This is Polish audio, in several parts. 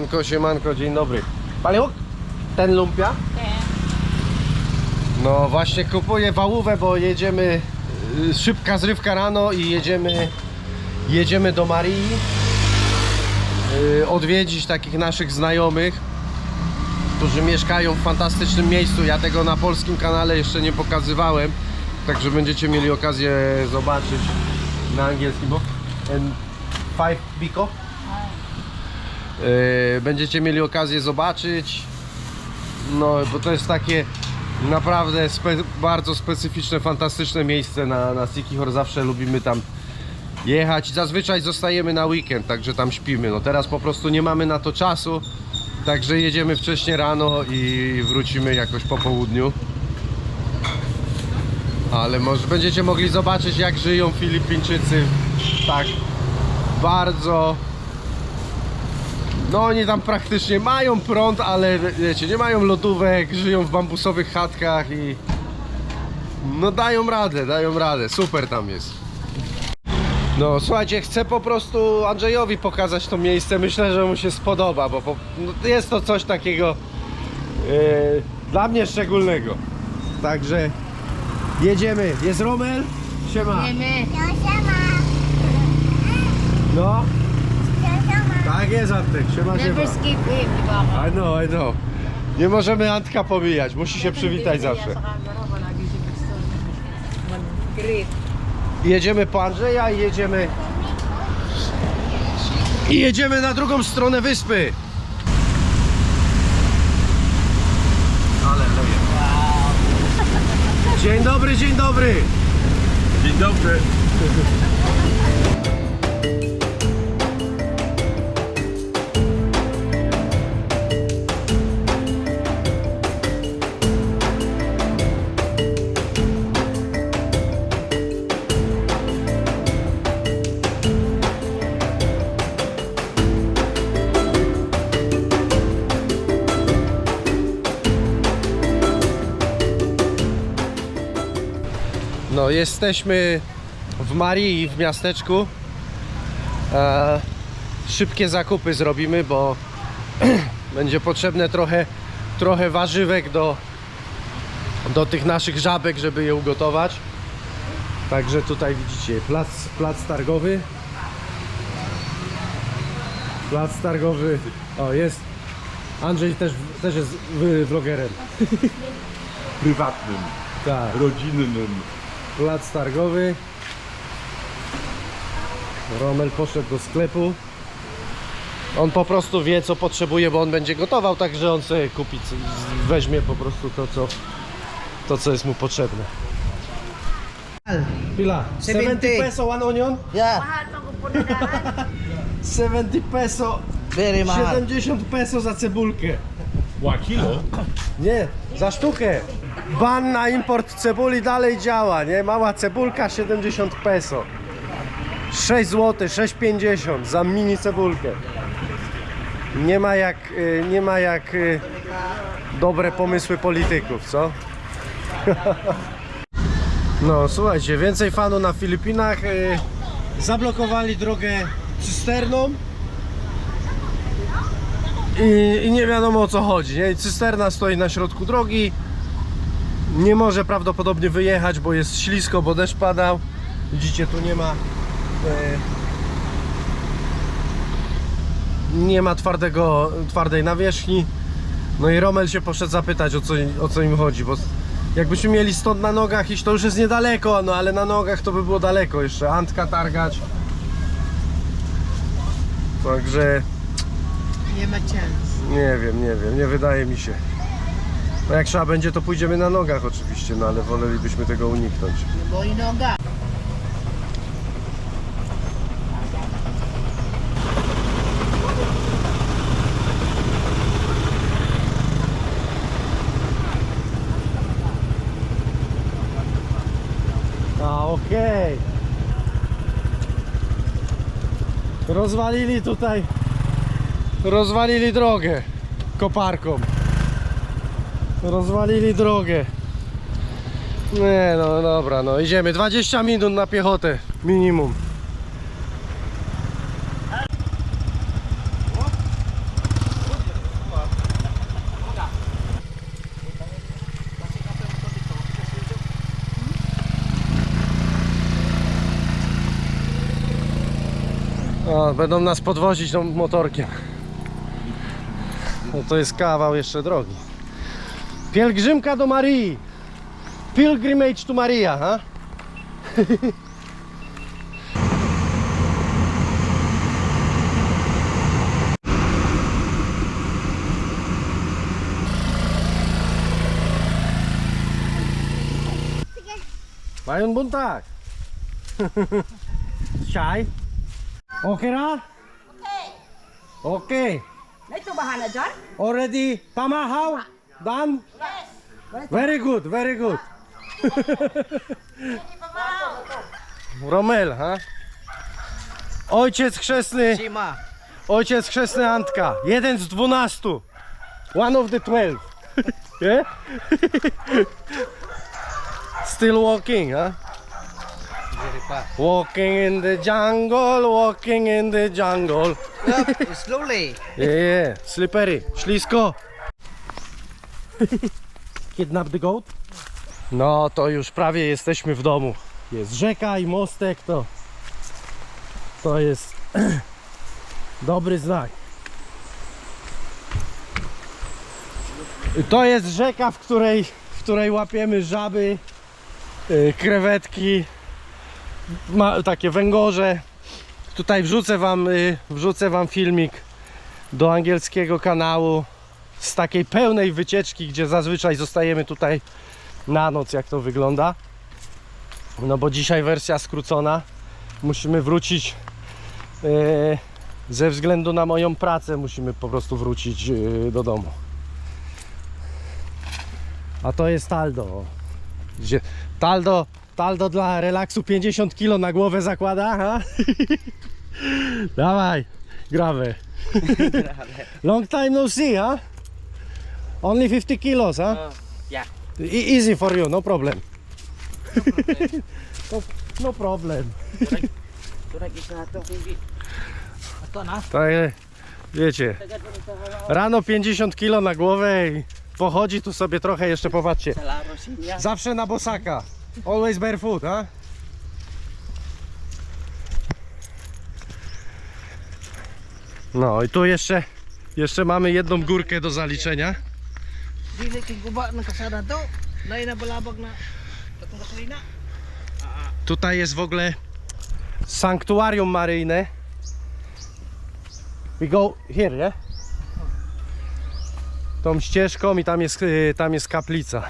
Siemanko, siemanko, dzień dobry. Paliuk, ten lumpia? No właśnie kupuję wałówę, bo jedziemy, y, szybka zrywka rano i jedziemy, jedziemy do Marii y, odwiedzić takich naszych znajomych, którzy mieszkają w fantastycznym miejscu. Ja tego na polskim kanale jeszcze nie pokazywałem, także będziecie mieli okazję zobaczyć na angielskim. Bo and five biko. Yy, będziecie mieli okazję zobaczyć. No, bo to jest takie naprawdę spe, bardzo specyficzne, fantastyczne miejsce na, na Sikihor. Zawsze lubimy tam jechać. Zazwyczaj zostajemy na weekend, także tam śpimy. No teraz po prostu nie mamy na to czasu, także jedziemy wcześnie rano i wrócimy jakoś po południu. Ale może będziecie mogli zobaczyć jak żyją Filipińczycy tak bardzo no oni tam praktycznie mają prąd, ale wiecie, nie mają lodówek, żyją w bambusowych chatkach i no dają radę, dają radę, super tam jest. No słuchajcie, chcę po prostu Andrzejowi pokazać to miejsce, myślę, że mu się spodoba, bo po, no, jest to coś takiego yy, dla mnie szczególnego. Także jedziemy, jest Romel, siema. Wiemy. No, tak jest Antek, siema, siema. Never skip him, di ba? I know, I know. Nie możemy Antka pomijać, musi się przywitać zawsze. Great. Jedziemy po Andrzeja i jedziemy... I jedziemy na drugą stronę wyspy. Aleluja. Dzień dobry, dzień dobry. Dzień dobry. No, jesteśmy w Marii, w miasteczku. E, szybkie zakupy zrobimy, bo będzie potrzebne trochę, trochę warzywek do, do tych naszych żabek, żeby je ugotować. Także tutaj widzicie plac, plac targowy. Plac targowy. O, jest. Andrzej też, też jest vlogerem. Prywatnym, Tak. rodzinnym. Plac targowy. Romel poszedł do sklepu. On po prostu wie co potrzebuje, bo on będzie gotował, także on sobie kupi, weźmie po prostu to co, to, co jest mu potrzebne. Pila, 70 peso one onion? Yeah, Mahal magpupunadaan. 70 peso, very mahal. 70 peso za cebulkę. Ła, kilo? Nie, za sztukę. Ban na import cebuli dalej działa, nie? Mała cebulka 70 peso. 6 zł, 6,50 za mini cebulkę. Nie ma jak, y, nie ma jak y, dobre pomysły polityków, co? No, słuchajcie, więcej fanu na Filipinach. y, Zablokowali drogę cysterną. I, I nie wiadomo o co chodzi. Nie? Cysterna stoi na środku drogi. Nie może prawdopodobnie wyjechać, bo jest ślisko, bo deszcz padał. Widzicie, tu nie ma. E, nie ma twardego, twardej nawierzchni. No i Romel się poszedł zapytać o co, o co im chodzi, bo jakbyśmy mieli stąd na nogach iść, to już jest niedaleko, no ale na nogach to by było daleko jeszcze. Antka targać. Także Nie ma chance. nie wiem, nie wiem, nie wydaje mi się. No jak trzeba będzie, to pójdziemy na nogach oczywiście, no ale wolelibyśmy tego uniknąć. Bo inoga. A, okej. Rozwalili tutaj, rozwalili drogę koparką. Rozwalili drogę. Nie no dobra, no idziemy. 20 minut na piechotę minimum. O, będą nas podwozić tą motorkiem. No to jest kawał jeszcze drogi. Pielgrzymka do Marii. Pilgrimage to Maria, ha? Mayon buntag. Shy? Okay ra? Okay. May tubahan na dyan? Already pamahaw? Done? Very good, very good. Romel, ha? Ojciec chrzestny, Sima. ojciec chrzestny Antka. Jeden z dwunastu. One of the twelve. yeah? Still walking, huh? Walking in the jungle, walking in the jungle. Slowly. Yeah, yeah, slippery, ślisko. Kidnap the goat? No to już prawie jesteśmy w domu. Jest rzeka i mostek, to to jest dobry znak. To jest rzeka, w której, w której łapiemy żaby, y, krewetki, ma, takie węgorze. Tutaj wrzucę wam, y, wrzucę wam filmik do angielskiego kanału z takiej pełnej wycieczki, gdzie zazwyczaj zostajemy tutaj na noc, jak to wygląda. No bo dzisiaj wersja skrócona. Musimy wrócić e, ze względu na moją pracę, musimy po prostu wrócić e, do domu. A to jest Taldo. Gdzie Taldo, Taldo dla relaksu 50 kg na głowę zakłada, ha? Dawaj, gramy. Long time no see, huh? Only 50 kilos, huh? yeah. E- easy for you, no problem. no, no problem. Turag isa na ito. Ito na. Tak, wiecie, rano 50 kilo na głowę i pochodzi tu sobie trochę, jeszcze popatrzcie. Zawsze na bosaka. Always barefoot, ha? No i tu jeszcze, jeszcze mamy jedną górkę do zaliczenia. Dili kay guba ng kasada to. Nay na balabag na. Tatong gasolina. Tutaj jest w ogóle sanktuarium maryjne. We go here, nie? Tą ścieżką i tam jest, y, tam jest kaplica.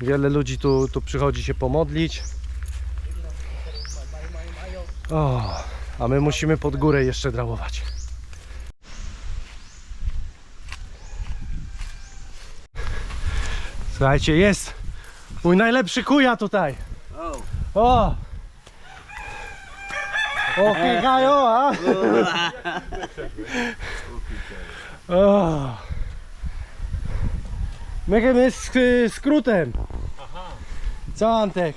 Wiele ludzi tu, tu przychodzi się pomodlić. O, a my musimy pod górę jeszcze drałować. Słuchajcie, jest Mój najlepszy kuja tutaj. O! O, kigajo, a? O! Mychemy z y, skrótem. Co Antek?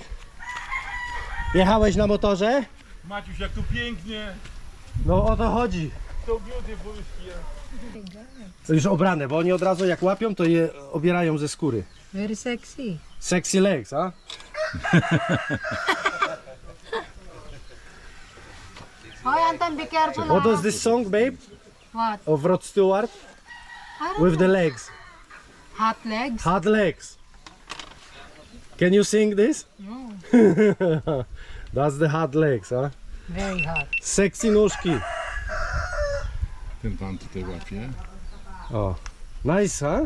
Jechałeś na motorze? Maciuś, jak tu pięknie. No o to chodzi. So beautiful here. To już obrane, bo oni od razu jak łapią, to je obierają ze skóry. Very sexy. Sexy legs, a? Hoy, Anton, be careful. What was this song, babe? What? Of Rod Stewart? With the legs. Hot legs? Hot legs. Can you sing this? No. That's the hot legs, huh? Very hot. Sexy nóżki. Ten pan tutaj łapie. Oh, nice, huh?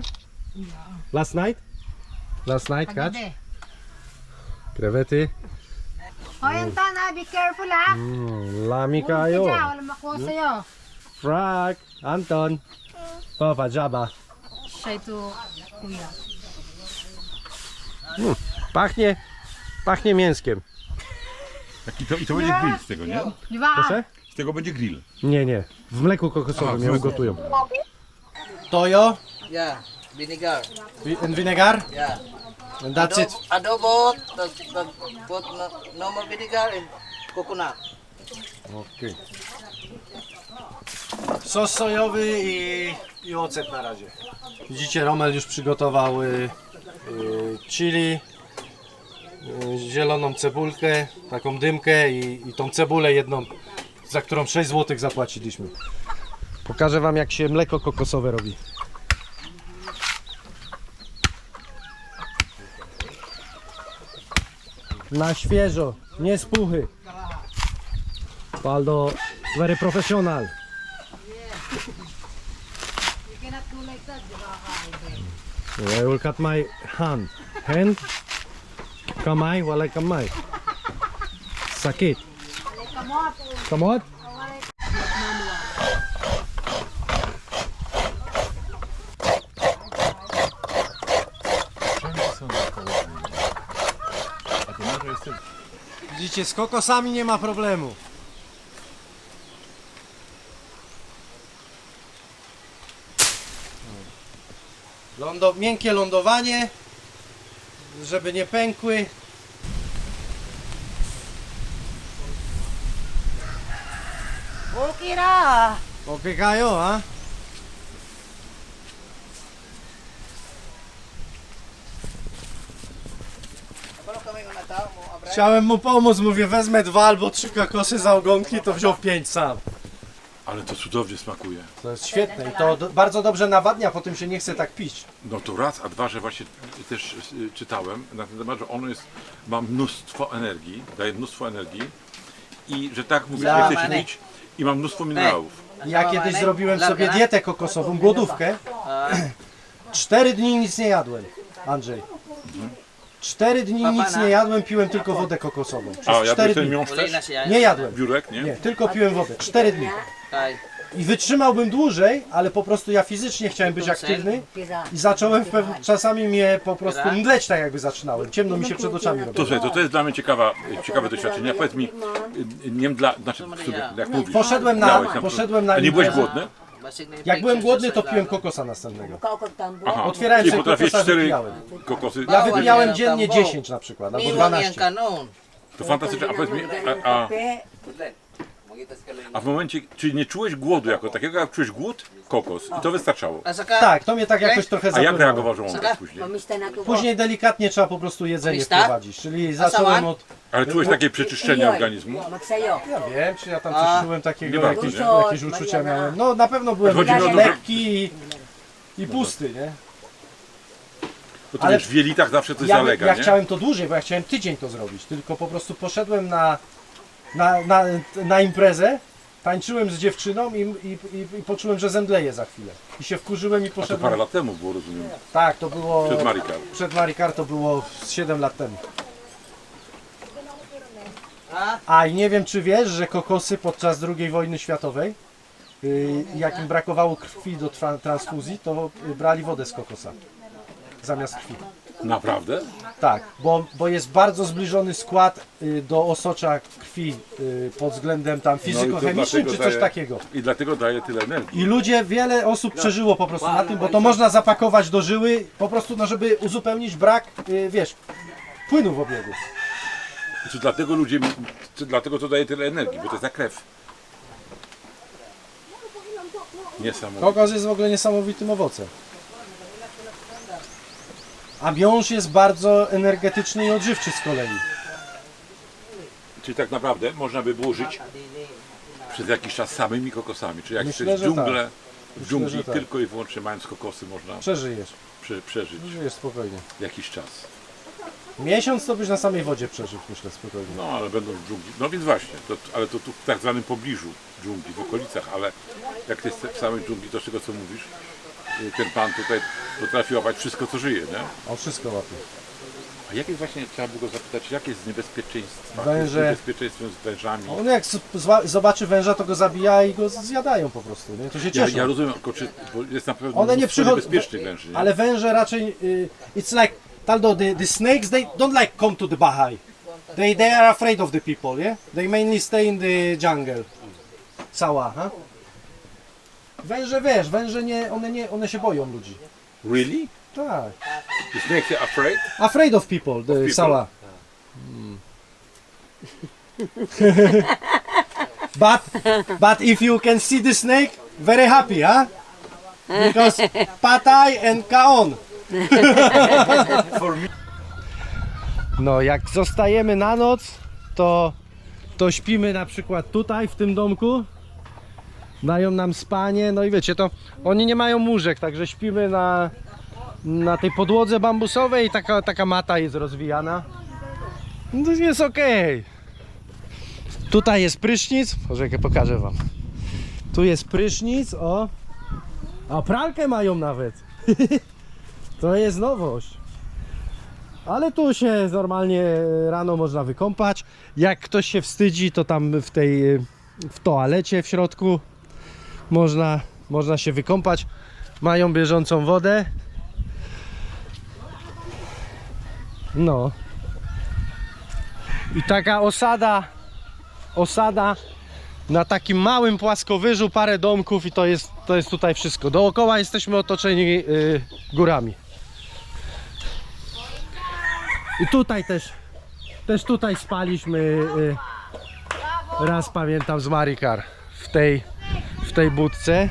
Last night? Last night, catch? Krewety. Hoy, Anton, ah, be careful ha. Mm, lami ka kayo. dyan, walang makuha sa'yo. Frag. Anton. Papa, Jaba. Siya ito, kuya. Pachnie, pachnie mięskiem. I to, I to będzie grill z tego, nie? Di ba? Proszę? Z tego będzie grill. Nie, nie. W mleku kokosowym ją gotują. Toyo Yeah. Vinegar. and vinegar Yeah. and that's it. Adobo. Put no, normal vinegar and coconut. Okay. Sos sojowy i, i ocet na razie. Widzicie, Romel już przygotował y, y, chili, y, zieloną cebulkę, taką dymkę i, i tą cebulę jedną, za którą 6 zł zapłaciliśmy. Pokażę wam jak się mleko kokosowe robi. Na świeżo, nie z puchy. Paldo, very professional. I will cut my hand. Hand. Kamay, wala kamay. Sakit. Kamot. Widzicie, z kokosami nie ma problemu. Lądo, miękkie lądowanie, żeby nie pękły. Okay kayo, ha? Chciałem mu pomóc, mówię wezmę dwa albo trzy kokosy za ogonki, to wziął pięć sam. Ale to cudownie smakuje. To jest świetne i to do, bardzo dobrze nawadnia, potem się nie chce tak pić. No to raz, a dwa, że właśnie też y, czytałem na ten temat, że ono jest, ma mnóstwo energii, daje mnóstwo energii i że tak mówię, Ja- nie chce się pić i ma mnóstwo minerałów. Ja kiedyś zrobiłem sobie dietę kokosową, głodówkę. Cztery dni nic nie jadłem, Andrzej. Cztery dni nic nie jadłem, piłem tylko wodę kokosową. Przez A cztery jadłeś ten dni. miąższ też? Nie jadłem. Biurek, nie? Nie, tylko piłem wodę. Cztery dni. I wytrzymałbym dłużej, ale po prostu ja fizycznie chciałem być aktywny i zacząłem w pew... czasami mnie po prostu mdleć tak jakby zaczynałem. Ciemno mi się przed oczami To, robiło. słuchaj, to, to jest dla mnie ciekawa, ciekawe doświadczenie. A powiedz mi, nie dla, znaczy, sobie, jak mówisz, Poszedłem na- poszedłem na A nie byłeś imprezę. głodny? Jak byłem głodny, to piłem kokosa następnego. Aha. Otwierałem Czyli sobie potrafisz kokosa, cztery wypijałem. kokosy. Ja wypijałem dziennie 10 na przykład, albo Iwan 12. yan kanon. To fantastycznie. A powiedz mi, a, a, a w momencie, czyli nie czułeś głodu jako takiego, jak czułeś głód? Kokos. I to wystarczało. Tak, to mnie tak jakoś trochę A jak zapewniało. reagował żołądek później? Później delikatnie trzeba po prostu jedzenie wprowadzić, czyli zacząłem od... Ale czułeś takie przeczyszczenie organizmu? Ja wiem, czy ja tam coś czułem takiego, bardzo, jakieś, nie? jakieś uczucia miałem. No na pewno byłem Chodzi mi o to, że- lekki i, i pusty, nie? Bo to Ale- wiesz, w jelitach zawsze coś Ja, zalega, ja nie? chciałem to dłużej, bo ja chciałem tydzień to zrobić, tylko po prostu poszedłem na, na, na, na imprezę, tańczyłem z dziewczyną i, i, i, i poczułem, że zemdleję za chwilę. I się wkurzyłem i A to poszedłem. parę lat temu było, rozumiem. Tak, to było... Przed Marikar. Przed Marikar to było 7 lat temu. A? A i nie wiem czy wiesz, że kokosy podczas II wojny światowej, y, jak im brakowało krwi do tra- transfuzji, to y, brali wodę z kokosa zamiast krwi. Naprawdę? Tak, bo, bo jest bardzo zbliżony skład y, do osocza krwi y, pod względem tam No fizykochemicznym czy coś daje- takiego. I dlatego daje tyle energii. I ludzie, wiele osób przeżyło po prostu na tym, bo to można zapakować do żyły, po prostu no, żeby uzupełnić brak, y, wiesz, płynu w obiegu. Czy dlatego ludzie, czy dlatego to daje tyle energii, bo to jest na krew. Niesamowite. Kokos jest w ogóle niesamowitym owocem. A miąższ jest bardzo energetyczny i odżywczy z kolei. Czyli tak naprawdę można by było żyć przez jakiś czas samymi kokosami. Czyli jak Myślę, że dżunglę, tak. w dżungli że tak. tylko i wyłącznie mając kokosy można Przeżyjesz, prze, przeżyć żyjesz spokojnie. jakiś czas. Miesiąc to byś na samej wodzie przeżył, myślę, spokojnie. No ale będą w dżungli. No więc właśnie, to, ale to tu w tak zwanym pobliżu dżungli, w okolicach, ale jak ty jesteś w samej dżungli, to z tego co mówisz, ten pan tutaj potrafi łapać wszystko co żyje, nie? On wszystko łapie. A jakie właśnie, trzeba by go zapytać, jakie jest niebezpieczeństwo Węże. z niebezpieczeństwem z wężami? On jak z- zła- zobaczy węża, to go zabija i go zjadają po prostu, nie? To się Ja, cieszą. ja rozumiem, tylko czy, bo jest na pewno One nie mnóstwo przychodzą, niebezpiecznych węży, nie? ale węże raczej, y, it's like, Taldo, the, the snakes, they don't like come to the Bahai. They, they are afraid of the people, yeah? They mainly stay in the jungle. Cała, ha? Węże, wiesz, węże nie, one nie, one się boją ludzi. Really? Tak. Snakes are afraid? Afraid of people, the people? Sała. but, but if you can see the snake, very happy, huh? Because Patai and Kaon. No, jak zostajemy na noc, to, to śpimy na przykład tutaj, w tym domku. Dają nam spanie, no i wiecie, to oni nie mają łóżek, także śpimy na, na tej podłodze bambusowej i taka, taka mata jest rozwijana. No to jest okej. Tutaj jest prysznic, poczekaj, pokażę wam. Tu jest prysznic, o. A pralkę mają nawet. to jest nowość. Ale tu się normalnie rano można wykąpać. Jak ktoś się wstydzi, to tam w tej w toalecie w środku można, można się wykąpać. Mają bieżącą wodę. No. I taka osada, osada na takim małym płaskowyżu, parę domków i to jest, to jest tutaj wszystko. Dookoła jesteśmy otoczeni y, górami. I tutaj też, też tutaj spaliśmy y, raz pamiętam z Marikar w tej, tej budce.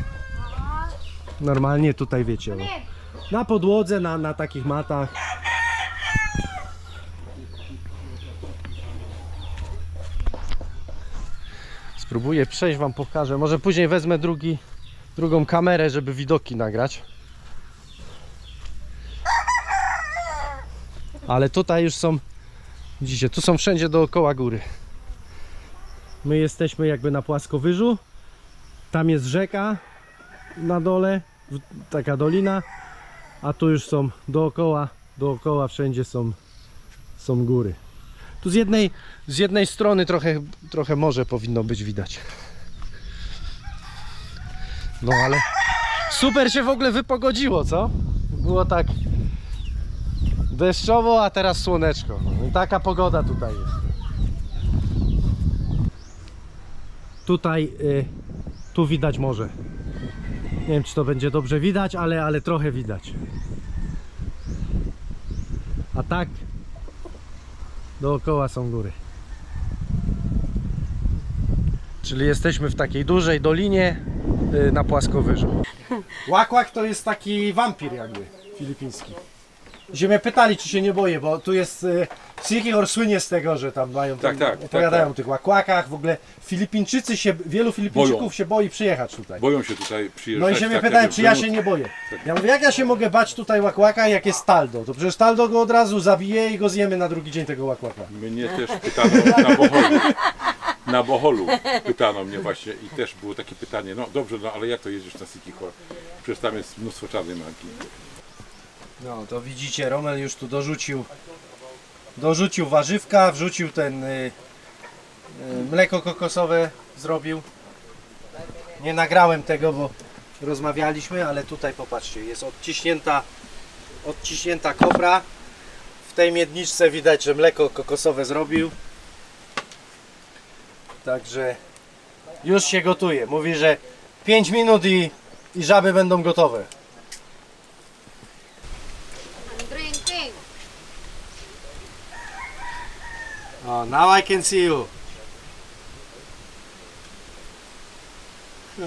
Normalnie tutaj wiecie, o, na podłodze, na, na takich matach. Spróbuję przejść wam pokażę. Może później wezmę drugi, drugą kamerę, żeby widoki nagrać. Ale tutaj już są, widzicie, tu są wszędzie dookoła góry. My jesteśmy jakby na płaskowyżu. Tam jest rzeka na dole, taka dolina, a tu już są dookoła, dookoła wszędzie są, są góry. Tu z jednej, z jednej strony trochę, trochę morze powinno być widać. No ale super się w ogóle wypogodziło, co? Było tak deszczowo, a teraz słoneczko. No taka pogoda tutaj jest. Tutaj, y, tu widać morze. Nie wiem, czy to będzie dobrze widać, ale, ale trochę widać. A tak dookoła są góry. Czyli jesteśmy w takiej dużej dolinie y, na płaskowyżu. Łak-łak to jest taki wampir jakby filipiński. Mnie pytali, czy się nie boję, bo tu jest y, Sikihor słynie z tego, że tam mają Tak, tam, tak, opowiadają tak, o tych łakłakach. W ogóle Filipińczycy się, wielu Filipińczyków Boją. się boi przyjechać tutaj. Boją się tutaj przyjeżdżać. No i się mnie tak, pytają, czy ja się nie boję. Tak. Ja mówię, jak ja się mogę bać tutaj łakłaka, jak jest Taldo? To przecież Taldo go od razu zabije i go zjemy na drugi dzień tego łakłaka. Mnie też pytano na Boholu. Na Boholu pytano mnie właśnie i też było takie pytanie, no dobrze, no ale jak to jedziesz na Sikihor? Przecież tam jest mnóstwo czarnej magii. No to widzicie, Romel już tu dorzucił dorzucił warzywka, wrzucił ten y, y, mleko kokosowe zrobił. Nie nagrałem tego, bo rozmawialiśmy, ale tutaj popatrzcie, jest odciśnięta odciśnięta kopra. W tej miedniczce widać, że mleko kokosowe zrobił. Także już się gotuje. Mówi, że 5 minut i, i żaby będą gotowe. I'm drinking. Oh, now I can see you.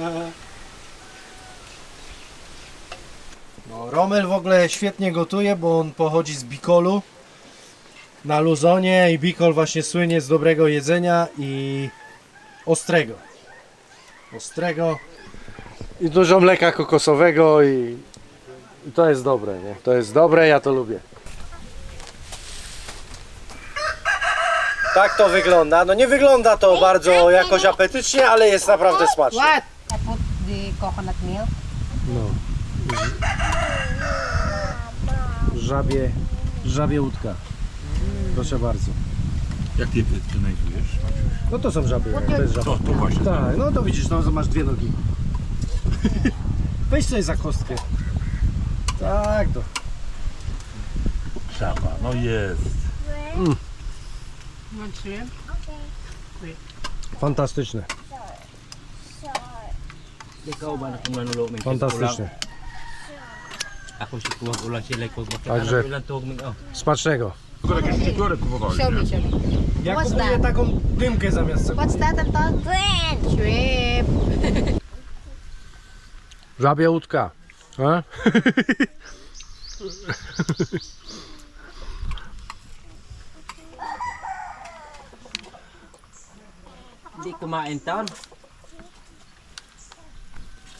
No, Romel w ogóle świetnie gotuje, bo on pochodzi z Bikolu na Luzonie i Bikol właśnie słynie z dobrego jedzenia i ostrego. Ostrego i dużo mleka kokosowego i, i to jest dobre, nie? To jest dobre, ja to lubię. Tak to wygląda. No nie wygląda to bardzo jakoś apetycznie, ale jest naprawdę smaczne. What? I put the coconut milk. No. Żabie, żabie łódka. Proszę bardzo. Jak ty to znajdujesz? No to są żaby, to jest żaba. To, to właśnie. Tak, no to widzisz, no masz dwie nogi. Weź sobie za kostkę. Tak to. Żaba, no jest. Want? Fantastyczne, Ikaw ba min fantastyczne. Ako si tuwag ulang sila ko. Także-. Smacznego. Jakieś Show me, show me. Ja What's kupuję that? taką dymkę zamiast What's cebuli. that? Shrimp. Żabia łódka. Hindi kumain taon.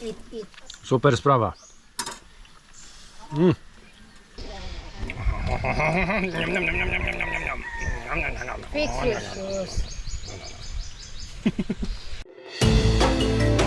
Eat, eat. Super sprawa. Mm. Fix your shoes.